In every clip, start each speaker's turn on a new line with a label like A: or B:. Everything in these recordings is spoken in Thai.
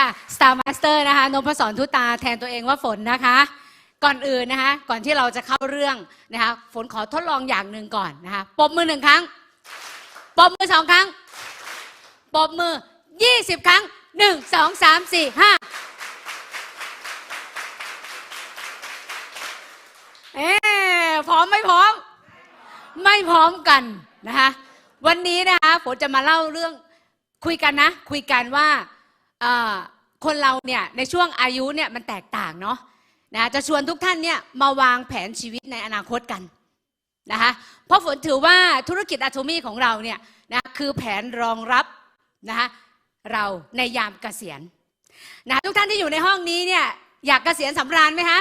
A: ค่ะ Star Master นะคะนพศรทุตาแทนตัวเองว่าฝนนะคะ ก่อนอื่นนะคะก่อนที่เราจะเข้าเรื่องนะคะฝนขอทดลองอย่างหนึ่งก่อนนะคะปรบมือหนึ่งครั้งปรบมือสองครั้งปรบมือยี่สิบครั้งหนึ่งสองสามสี่ห้าเอ๊พร้อมไม่พร้อม ไม่พร้อมกันนะคะวันนี้นะคะฝนจะมาเล่าเรื่องคุยกันนะ คุยกันว่า คนเราเนี่ยในช่วงอายุเนี่ยมันแตกต่างเนาะนะจะชวนทุกท่านเนี่ยมาวางแผนชีวิตในอนาคตกันนะคะเพราะฝนถือว่าธุรกิจอะโทมี่ของเราเนี่ยนะคือแผนรองรับนะคะเราในยามเกษียณนะทุกท่านที่อยู่ในห้องนี้เนี่ยอยากเกษียณสำราญไหมคะ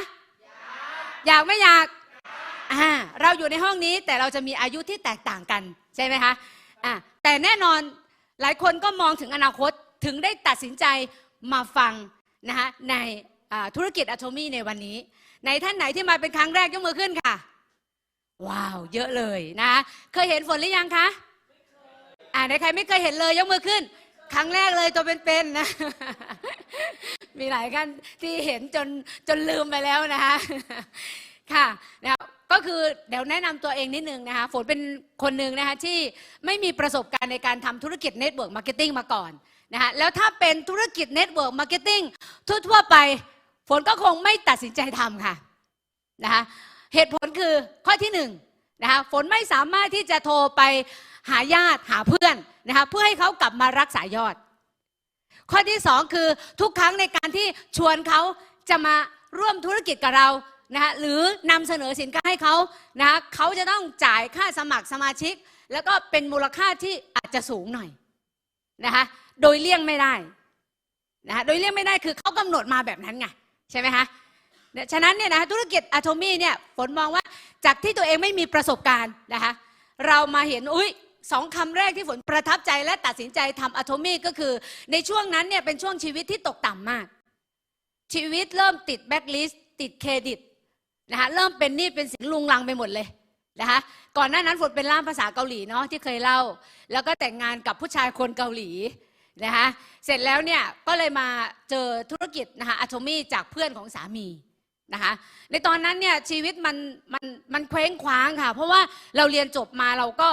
A: อยากไม่อยากอ่าเราอยู่ในห้องนี้แต่เราจะมีอายุที่แตกต่างกันใช่ไหมคะอ่าแต่แน่นอนหลายคนก็มองถึงอนาคต ถึงได้ตัดสินใจมาฟังนะคะในธุรกิจอะโทมี่ในวันนี้ ในท่านไหนที่มาเป็นครั้งแรกยกมือขึ้นค่ะ ว้าว เยอะเลยนะคะเคยเห็นฝนหรือยังคะอ่าในใครไม่เคยเห็นเลยยกมือขึ้น ครั้งแรกเลยตัวเป็นๆนะ มีหลายท่านที่เห็นจนจนลืมไปแล้วนะคะค่ะนะก็คือเดี๋ยวแนะนำตัวเองนิดนึงนะคะฝนเป็นคนหนึ่งนะคะที่ไม่มีประสบการณ์ในการทำธุรกิจเน็ตเวิร์กมาร์เก็ตติ้งมาก่อน นะคะแล้วถ้าเป็นธุรกิจเน็ตเวิร์กมาร์เก็ตติ้งทั่วๆไป ฝนก็คงไม่ตัดสินใจทำค่ะนะคะเหตุผลคือข้อที่หนึ่งนะคะฝนไม่สามารถที่จะโทรไปหาญาติหาเพื่อนนะคะเพื่อให้เขากลับมารักษายอด ข้อที่สองคือทุกครั้งในการที่ชวนเขาจะมาร่วมธุรกิจกับเรานะคะหรือนำเสนอสินค้าให้เขานะคะเขาจะต้องจ่ายค่าสมัครสมาชิก แล้วก็เป็นมูลค่าที่อาจจะสูงหน่อยนะคะ โดยเลี่ยงไม่ได้นะคะโดยเลี่ยงไม่ได้คือเขากำหนดมาแบบนั้นไงใช่ไหมคะเนี่ยฉะนั้นเนี่ยนะคะธุรกิจอะโทมี่เนี่ยฝนมองว่าจากที่ตัวเองไม่มีประสบการณ์นะคะเรามาเห็นอุ้ยสองคำแรกที่ฝนประทับใจและตัดสินใจทำอะโทมี่ก็คือ ในช่วงนั้นเนี่ยเป็นช่วงชีวิตที่ตกต่ำมาก ชีวิตเริ่มติดแบ็กลิสต์ติดเครดิตนะคะเริ่มเป็นหนี้เป็นสินลุงลังไปหมดเลยนะคะก่อนหน้านั้นฝนเป็นล่ามภาษาเกาหลีเนาะที่เคยเล่า แล้วก็แต่งงานกับผู้ชายคนเกาหลี นะคะเสร็จแล้วเนี่ยก็เลยมาเจอธุรกิจนะคะอะโทมี่จากเพื่อนของสามีนะคะในตอนนั้นเนี่ยชีวิตมันมันมันเคว้งคว้างค่ะ เพราะว่าเราเรียนจบมาเราก็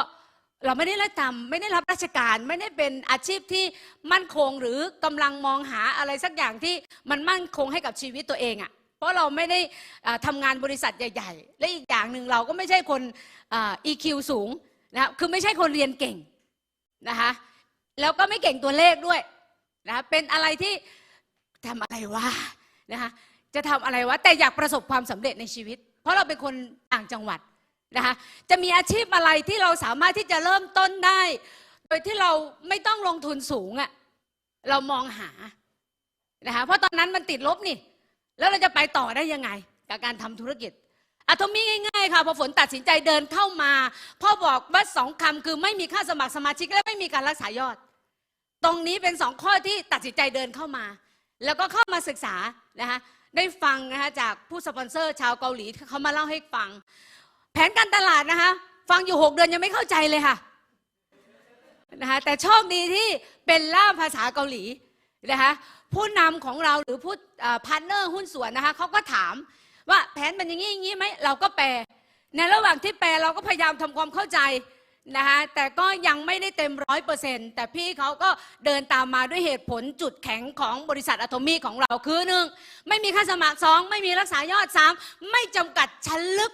A: เราไม่ได้รับทำไม่ได้รับราชการไม่ได้เป็นอาชีพที่มั่นคงหรือกำลังมองหาอะไรสักอย่างที่มันมั่นคงให้กับชีวิตตัวเองอะ่ะเพราะเราไม่ได้อ่าทำงานบริษัทใหญ่ ๆ และอีกอย่างหนึ่งเราก็ไม่ใช่คนอ่า EQ สูงนะคือไม่ใช่คนเรียนเก่งนะคะ แล้วก็ไม่เก่งตัวเลขด้วยนะคะเป็นอะไรที่ทำอะไรวะนะคะจะทำอะไรวะแต่อยากประสบความสำเร็จในชีวิต เพราะเราเป็นคนต่างจังหวัดนะคะจะมีอาชีพอะไรที่เราสามารถที่จะเริ่มต้นได้ โดยที่เราไม่ต้องลงทุนสูงอะ่ะเรามองหานะคะเพราะตอนนั้นมันติดลบนี่ แล้วเราจะไปต่อได้ยังไง กับการทำธุรกิจอะโทมี่ง่ายๆค่ะพอฝนตัดสินใจเดินเข้ามาพ่อบอกว่าสองคำคือไม่มีค่าสมัครสมาชิกและไม่มีการรักษายอด ตรงนี้เป็นสองข้อที่ตัดสินใจเดินเข้ามา แล้วก็เข้ามาศึกษานะคะได้ฟังนะคะจากผู้สปอนเซอร์ชาวเกาหลีเขามาเล่าให้ฟัง แผนการตลาดนะคะฟังอยู่ 6 เดือนยังไม่เข้าใจเลยค่ะนะคะแต่โชคดีที่เป็นล่ามภาษาเกาหลีนะคะผู้นำของเราหรือผู้พาร์ทเนอร์หุ้นส่วนนะคะเขาก็ถามว่าแผนเป็นอย่างนี้อย่างนี้ไหมเราก็แปล ในระหว่างที่แปลเราก็พยายามทำความเข้าใจ นะคะแต่ก็ยังไม่ได้เต็มร้อยเปอร์เซ็นต์แต่พี่เขาก็เดินตามมาด้วยเหตุผลจุดแข็งของบริษัทอะโทมี่ของเราคือหนึ่งไม่มีค่าสมัครสองไม่มีรักษายอดสามไม่จำกัดชั้นลึก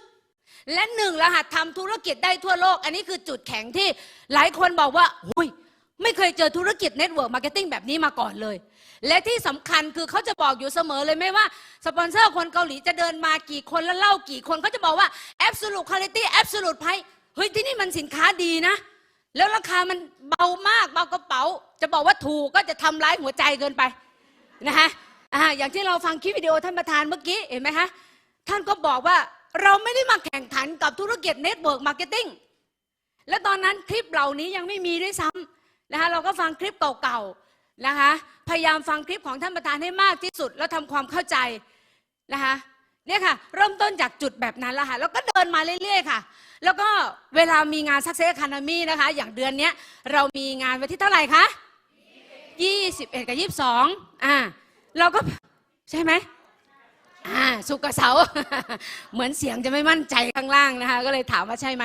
A: และหนึ่งรหัสทำธุรกิจได้ทั่วโลก อันนี้คือจุดแข็งที่หลายคนบอกว่าหุยไม่เคยเจอธุรกิจเน็ตเวิร์กมาร์เก็ตติ้งแบบนี้มาก่อนเลย และที่สำคัญคือเขาจะบอกอยู่เสมอเลยไม่ว่า สปอนเซอร์คนเกาหลีจะเดินมากี่คนแล้วเล่ากี่คนเขาจะบอกว่า absolute quality absolute price เฮ้ยที่นี่มันสินค้าดีนะ แล้วราคามันเบามากเบากระเป๋า จะบอกว่าถูกก็จะทำร้ายหัวใจเกินไปนะคะอ่าอย่างที่เราฟังคลิปวิดีโอท่านประธานเมื่อกี้เห็นไหมคะท่านก็บอกว่าเราไม่ได้มาแข่งขันกับธุรกิจเน็ตเวิร์กมาร์เก็ตติ้งและตอนนั้นคลิปเหล่านี้ยังไม่มีด้วยซ้ำนะคะเราก็ฟังคลิปเก่าๆนะคะพยายามฟังคลิปของท่านประธานให้มากที่สุด แล้วทำความเข้าใจนะคะ เนี่ยค่ะ เริ่มต้นจากจุดแบบนั้นแล้วค่ะ แล้วก็เดินมาเรื่อย ๆ ค่ะ แล้วก็เวลามีงาน Success Academy นะคะ อย่างเดือนนี้เรามีงานวันที่เท่าไหร่คะ21 กับ 22 อ่า เราก็ใช่ไหมอ่าสุกกับเสา เหมือนเสียงจะไม่มั่นใจข้างล่างนะคะ ก็เลยถามว่าใช่ไหม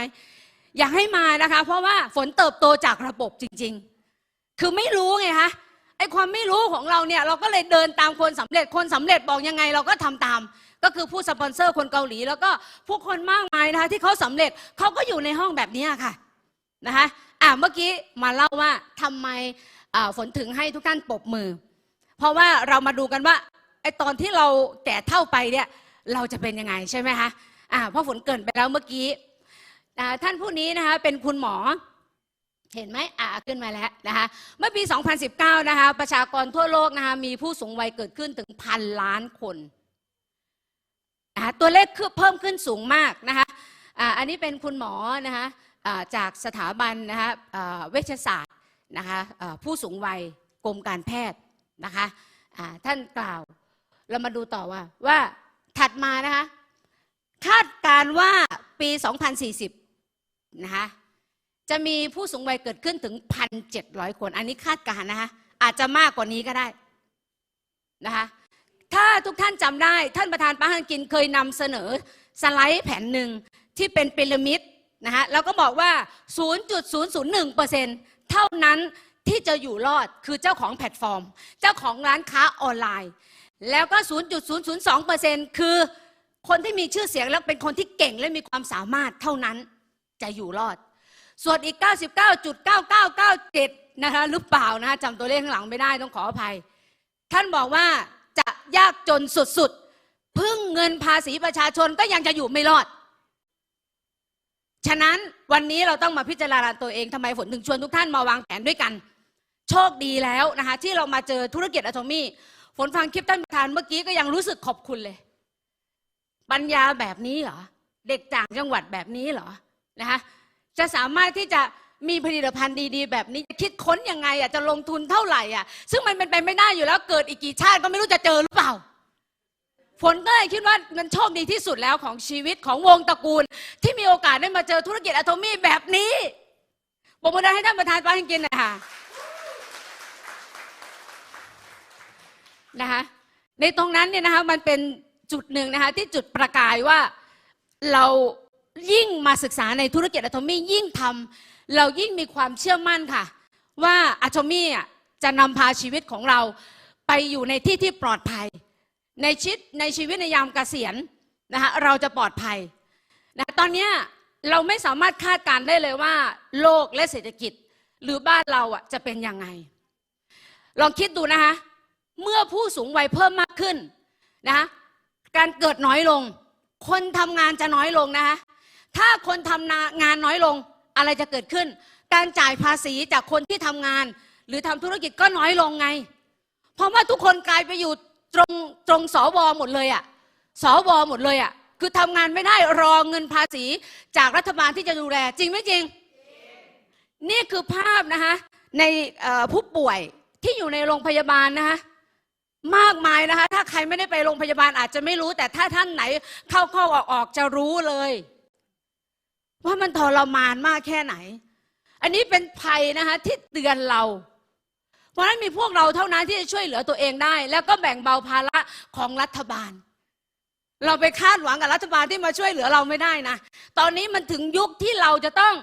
A: อยากให้มานะคะ เพราะว่าฝนเติบโตจากระบบจริง ๆ คือไม่รู้ไงคะไอความไม่รู้ของเราเนี่ย เราก็เลยเดินตามคนสำเร็จคนสำเร็จบอกยังไง เราก็ทำตาม ก็คือผู้สปอนเซอร์คนเกาหลี แล้วก็ผู้คนมากมายนะคะที่เขาสำเร็จเขาก็อยู่ในห้องแบบนี้ค่ะนะคะอ่าเมื่อกี้มาเล่าว่าทำไมอ่าฝนถึงให้ทุกท่านปรบมือ เพราะว่าเรามาดูกันว่าไอตอนที่เราแก่เท่าไปเนี่ยเราจะเป็นยังไงใช่ไหมคะอ่าเพราะฝนเกินไปแล้วเมื่อกี้ท่านผู้นี้นะคะเป็นคุณหมอเห็นไหมอ่าขึ้นมาแล้วนะคะ เมื่อปี 2019 นะคะ ประชากรทั่วโลกนะคะ มีผู้สูงวัยเกิดขึ้นถึงพันล้านคน นะคะตัวเลขคือเพิ่มขึ้นสูงมากนะคะอันนี้เป็นคุณหมอนะคะจากสถาบันนะคะอ่าเวชศาสตร์นะคะผู้สูงวัยกรมการแพทย์นะคะท่านกล่าวเรามาดูต่อว่าว่าถัดมานะคะคาดการณ์ว่าปี 2040 นะคะจะมีผู้สูงวัยเกิดขึ้นถึง 1,700 คน อันนี้คาดการณ์นะคะอาจจะมากกว่านี้ก็ได้นะคะ ถ้าทุกท่านจำได้ ท่านประธานปาฮันกินเคยนำเสนอสไลด์แผ่นหนึ่งที่เป็นพีระมิดนะคะแล้วก็บอกว่า 0.001%เท่านั้นที่จะอยู่รอดคือเจ้าของแพลตฟอร์ม เจ้าของร้านค้าออนไลน์ แล้วก็ 0.002%คือคนที่มีชื่อเสียงและเป็นคนที่เก่งและมีความสามารถเท่านั้นจะอยู่รอด ส่วนอีก 99.9997 นะคะหรือเปล่านะะจำตัวเลขข้างหลังไม่ได้ต้องขออภัย ท่านบอกว่า จะยากจนสุดๆ พึ่งเงินภาษีประชาชนก็ยังจะอยู่ไม่รอด ฉะนั้นวันนี้เราต้องมาพิจารณาตัวเองทำไมฝนถึงชวนทุกท่านมาวางแผนด้วยกัน โชคดีแล้วนะคะที่เรามาเจอธุรกิจอะโทมี่ฝนฟังคลิปท่านประธานเมื่อกี้ก็ยังรู้สึกขอบคุณเลย ปัญญาแบบนี้เหรอ เด็กต่างจังหวัดแบบนี้เหรอนะคะจะสามารถที่จะ มีผลิตภัณฑ์ดีๆ แบบนี้จะคิดค้นยังไงอะจะลงทุนเท่าไหร่อะ ซึ่งมันเป็นไปไม่ได้อยู่แล้วเกิดอีกกี่ชาติก็ไม่รู้จะเจอหรือเปล่าฝนก็เลยคิดว่ามันโชคดีที่สุดแล้วของชีวิตของวงตระกูล ที่มีโอกาสได้มาเจอธุรกิจอะโทมี่แบบนี้ปรบมือดังให้ท่านประธานปาจินหน่อยค่ะนะคะในตรงนั้นเนี่ยนะคะมันเป็นจุดหนึ่งนะคะที่จุดประกายว่าเรายิ่งมาศึกษาในธุรกิจอะโทมี่ยิ่งทำ เรายิ่งมีความเชื่อมั่นค่ะ ว่าอะโทมี่อะจะนำพาชีวิตของเราไปอยู่ในที่ที่ปลอดภัย ในชีวิตในชีวิตในยามเกษียณนะคะเราจะปลอดภัยนะตอนนี้เราไม่สามารถคาดการได้เลยว่า โลกและเศรษฐกิจหรือบ้านเราอะจะเป็นยังไง ลองคิดดูนะคะเมื่อผู้สูงวัยเพิ่มมากขึ้นนะะการเกิดน้อยลง คนทำงานจะน้อยลงนะคะถ้าคนทำงานน้อยลง อะไรจะเกิดขึ้น การจ่ายภาษีจากคนที่ทำงาน หรือทำธุรกิจก็น้อยลงไง เพราะว่าทุกคนกลายไปอยู่ตรงตรงสวหมดเลยอะสวหมดเลยอะคือทำงานไม่ได้รอเงินภาษีจากรัฐบาลที่จะดูแล จริงไม่จริง นี่คือภาพนะคะในผู้ป่วยที่อยู่ในโรงพยาบาลนะคะมากมายนะคะ ถ้าใครไม่ได้ไปโรงพยาบาลอาจจะไม่รู้ แต่ถ้าท่านไหนเข้าเข้าออกออกจะรู้เลย ว่ามันทรมานมากแค่ไหน อันนี้เป็นภัยนะคะที่เตือนเรา เพราะฉะนั้นมีพวกเราเท่านั้นที่จะช่วยเหลือตัวเองได้ แล้วก็แบ่งเบาภาระของรัฐบาล เราไปคาดหวังกับรัฐบาลที่มาช่วยเหลือเราไม่ได้นะ ตอนนี้มันถึงยุคที่เราจะต้อง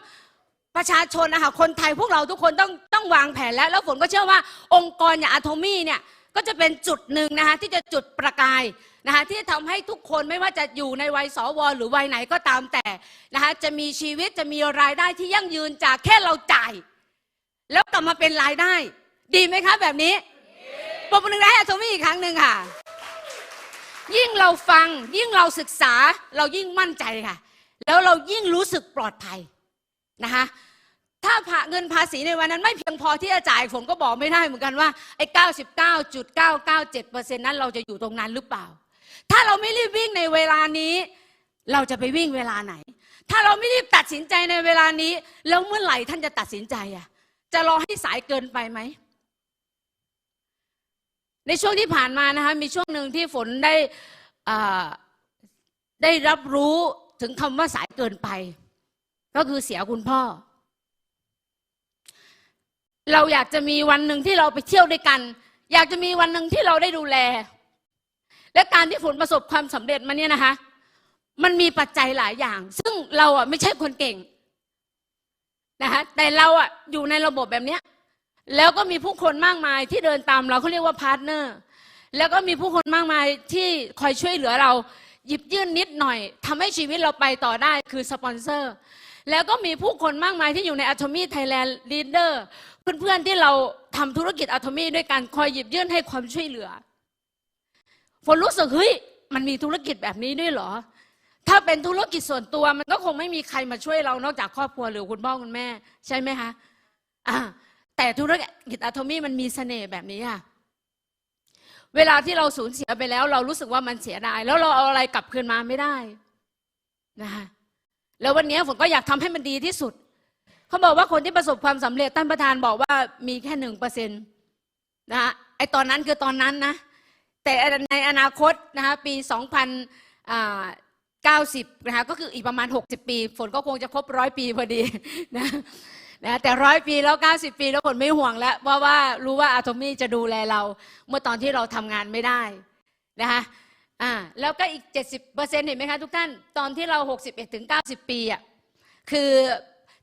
A: ประชาชนนะคะคนไทยพวกเราทุกคนต้องต้องวางแผนแล้ว แล้วฝนก็เชื่อว่าองค์กรอย่างอะโทมี่เนี่ยก็จะเป็นจุดหนึ่งนะคะที่จะจุดประกาย นะคะที่จะทำให้ทุกคนไม่ว่าจะอยู่ในวัยสวหรือวัยไหนก็ตามแต่นะคะจะมีชีวิตจะมีรายได้ที่ยั่งยืนจากแค่เราจ่าย แล้วกลับมาเป็นรายได้ ดีไหมคะแบบนี้ปรบมือหนึ่งได้ให้อโทมี่อีกครั้งหนึ่งค่ะยิ่งเราฟังยิ่งเราศึกษาเรายิ่งมั่นใจค่ะ แล้วเรายิ่งรู้สึกปลอดภัยนะคะถ้าผ่าเงินภาษีในวันนั้นไม่เพียงพอที่จะจ่ายผมก็บอกไม่ได้เหมือนกันว่าไอ้99.997%นั้นเราจะอยู่ตรงนั้นหรือเปล่า ถ้าเราไม่รีบวิ่งในเวลานี้ เราจะไปวิ่งเวลาไหน ถ้าเราไม่รีบตัดสินใจในเวลานี้ แล้วเมื่อไหร่ท่านจะตัดสินใจอะ จะรอให้สายเกินไปไหม ในช่วงที่ผ่านมานะคะมีช่วงหนึ่งที่ฝนได้ได้รับรู้ถึงคำว่าสายเกินไป ก็คือเสียคุณพ่อ เราอยากจะมีวันหนึ่งที่เราไปเที่ยวด้วยกัน อยากจะมีวันหนึ่งที่เราได้ดูแล และการที่ฝนประสบความสำเร็จมาเนี่ยนะคะ มันมีปัจจัยหลายอย่าง ซึ่งเราอะไม่ใช่คนเก่งนะคะแต่เราอะอยู่ในระบบแบบเนี้ยแล้วก็มีผู้คนมากมายที่เดินตามเราเขาเรียกว่าพาร์ทเนอร์แล้วก็มีผู้คนมากมายที่คอยช่วยเหลือเรา หยิบยื่นนิดหน่อยทำให้ชีวิตเราไปต่อได้คือสปอนเซอร์แล้วก็มีผู้คนมากมายที่อยู่ใน Atomy Thailand Leader เพื่อนๆที่เราทำธุรกิจ Atomy ด้วยกันคอยหยิบยื่นให้ความช่วยเหลือ ฝนรู้สึกเฮ้ยมันมีธุรกิจแบบนี้ด้วยเหรอ ถ้าเป็นธุรกิจส่วนตัวมันก็คงไม่มีใครมาช่วยเรานอกจากครอบครัวหรือคุณพ่อคุณแม่ ใช่ไหมคะอ่าแต่ธุรกิจอะโทมี่มันมีเสน่ห์แบบนี้ค่ะเวลาที่เราสูญเสียไปแล้ว เรารู้สึกว่ามันเสียดาย แล้วเราเอาอะไรกลับคืนมาไม่ได้นะคะแล้ววันนี้ผมก็อยากทำให้มันดีที่สุด เขาบอกว่าคนที่ประสบความสำเร็จท่านประธานบอกว่ามีแค่หนึ่งเปอร์เซ็นต์นะคะไอตอนนั้นคือตอนนั้นนะ แต่ในอนาคตนะคะปีสองพันะคะก็คืออีกประมาณ 60 ปี ฝนก็คงจะครบร้อยปีพอดีนะนะแต่ร้อยปีแล้ว 90 ปีแล้วฝนไม่ห่วงแล้ว เพราะว่ารู้ว่าอะโทมี่จะดูแลเรา เมื่อตอนที่เราทำงานไม่ได้นะคะอ่าแล้วก็อีก 70%เห็นไหมคะทุกท่าน ตอนที่เรา 61ถึง90 ปีอะคือ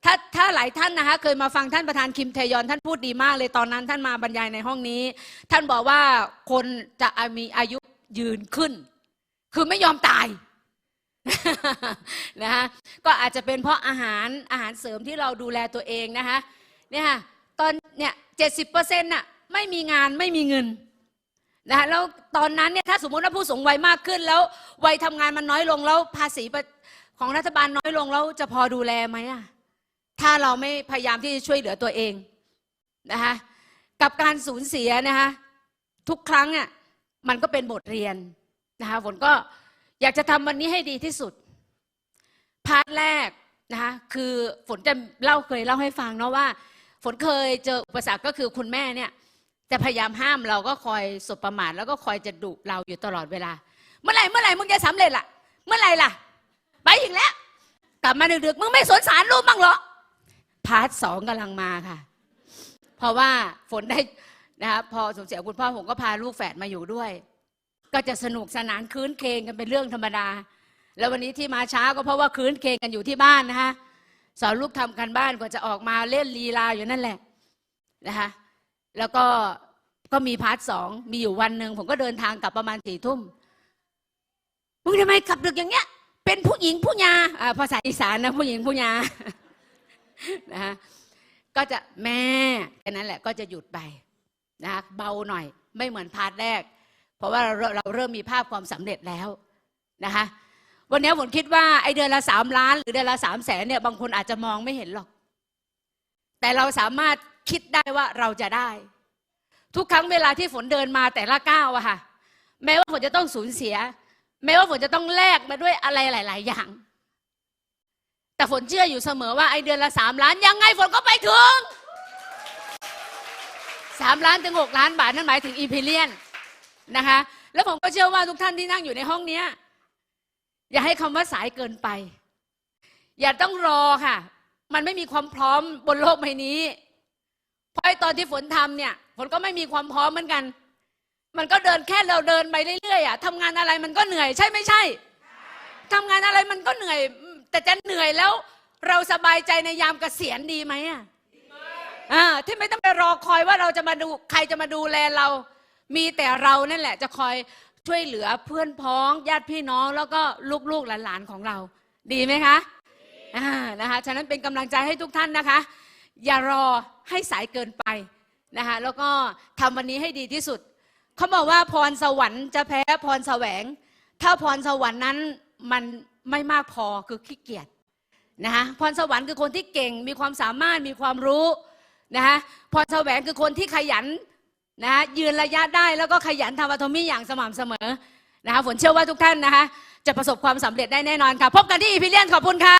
A: ถ้าถ้าหลายท่านนะคะเคยมาฟังท่านประธานคิมเทยอนท่านพูดดีมากเลยตอนนั้นท่านมาบรรยายในห้องนี้ ท่านบอกว่าคนจะมีอายุยืนขึ้น คือไม่ยอมตายนะคะก็อาจจะเป็นเพราะอาหารอาหารเสริมที่เราดูแลตัวเองนะคะเนี่ยค่ะตอนเนี่ยเจ็ดสิบเปอร์เซ็นต์น่ะไม่มีงานไม่มีเงินนะคะแล้วตอนนั้นเนี่ยถ้าสมมติว่าผู้สูงวัยมากขึ้นแล้ววัยทำงานมันน้อยลงแล้วภาษีของรัฐบาลน้อยลงแล้วจะพอดูแลไหมอะาเราไม่พยายามที่จะช่วยเหลือตัวเองนะคะกับการสูญเสียนะคะทุกครั้งอะมันก็เป็นบทเรียนนะคะฝนก็อยากจะทำวันนี้ให้ดีที่สุด พาร์ทแรกนะคะคือฝนจะเล่าเคยเล่าให้ฟังเนาะว่า ฝนเคยเจออุปสรรคก็คือคุณแม่เนี่ยจะพยายามห้ามเราก็คอยสบประมาทแล้วก็คอยจะดุเราอยู่ตลอดเวลา เมื่อไหร่เมื่อไหร่มึงจะสำเร็จล่ะ เมื่อไหร่ล่ะ ไปอีกแล้ว กลับมาดึกๆมึงไม่สนสารลูกบ้างเหรอ พาร์ทสองกำลังมาค่ะ เพราะว่าฝนได้นะคะพอสูญเสียคุณพ่อผมก็พาลูกแฝดมาอยู่ด้วย ก็จะสนุกสนานคืนเคงกันเป็นเรื่องธรรมดา แล้ววันนี้ที่มาช้าก็เพราะว่าคืนเคงกันอยู่ที่บ้านนะคะสอนลูกทำกันบ้านกว่าจะออกมาเล่นลีลาอยู่นั่นแหละนะคะแล้วก็ก็มีพาร์ทสองมีอยู่วันหนึ่งผมก็เดินทางกลับประมาณสี่ทุ่มมึงทำไมกลับดึกอย่างเงี้ย เป็นผู้หญิงผู้ยาอ่าภาษาอีสานนะผู้หญิงผู้ยา นะคะก็จะแม่แค่นั้นแหละก็จะหยุดไปนะคะเบาหน่อยไม่เหมือนพาร์ทแรก เพราะว่าเราเราเริ่มมีภาพความสำเร็จแล้วนะคะวันนี้ผมคิดว่าไอเดือนละสามล้าน หรือเดือนละสามแสนเนี่ยบางคนอาจจะมองไม่เห็นหรอก แต่เราสามารถคิดได้ว่าเราจะได้ ทุกครั้งเวลาที่ฝนเดินมาแต่ละก้าวอะค่ะ แม้ว่าฝนจะต้องสูญเสีย แม้ว่าฝนจะต้องแลกมาด้วยอะไรหลาย ๆ อย่าง แต่ฝนเชื่ออยู่เสมอว่าไอเดือนละสามล้านยังไงฝนก็ไปถึงสามล้านถึงหกล้านบาทนั่นหมายถึงอีพิเลียนนะคะ แล้วผมก็เชื่อว่าทุกท่านที่นั่งอยู่ในห้องเนี้ยอย่าให้คำว่าสายเกินไป อย่าต้องรอค่ะ มันไม่มีความพร้อมบนโลกใบนี้เพราะไอตอนที่ฝนทำเนี่ยฝนก็ไม่มีความพร้อมเหมือนกัน มันก็เดินแค่เราเดินไปเรื่อยๆอะทำงานอะไรมันก็เหนื่อยใช่ไม่ใช่ทำงานอะไรมันก็เหนื่อย แต่จะเหนื่อยแล้วเราสบายใจในยามเกษียณดีไหมอะอ่าที่ไม่ต้องไปรอคอยว่าเราจะมาดูใครจะมาดูแลเรา มีแต่เรานั่นแหละ จะคอยช่วยเหลือเพื่อนพ้องญาติพี่น้องแล้วก็ลูกๆหลานๆของเรา ดีไหมคะอ่านะคะฉะนั้นเป็นกำลังใจให้ทุกท่านนะคะ อย่ารอให้สายเกินไปนะคะแล้วก็ทำวันนี้ให้ดีที่สุดเขาบอกว่าพรสวรรค์จะแพ้พรแสวง ถ้าพรสวรรค์นั้นมัน ไม่มากพอคือขี้เกียจนะคะพรสวรรค์คือคนที่เก่ง มีความสามารถมีความรู้นะคะพรแสวงคือคนที่ขยันนะะยืนระยะได้แล้วก็ขยันทำอัตมี่อย่างสม่ำเสมอนะคะฝนเชื่อว่าทุกท่านนะคะจะประสบความสำเร็จได้แน่นอนค่ะ พบกันที่อีพิเลียนขอบคุณค่ะ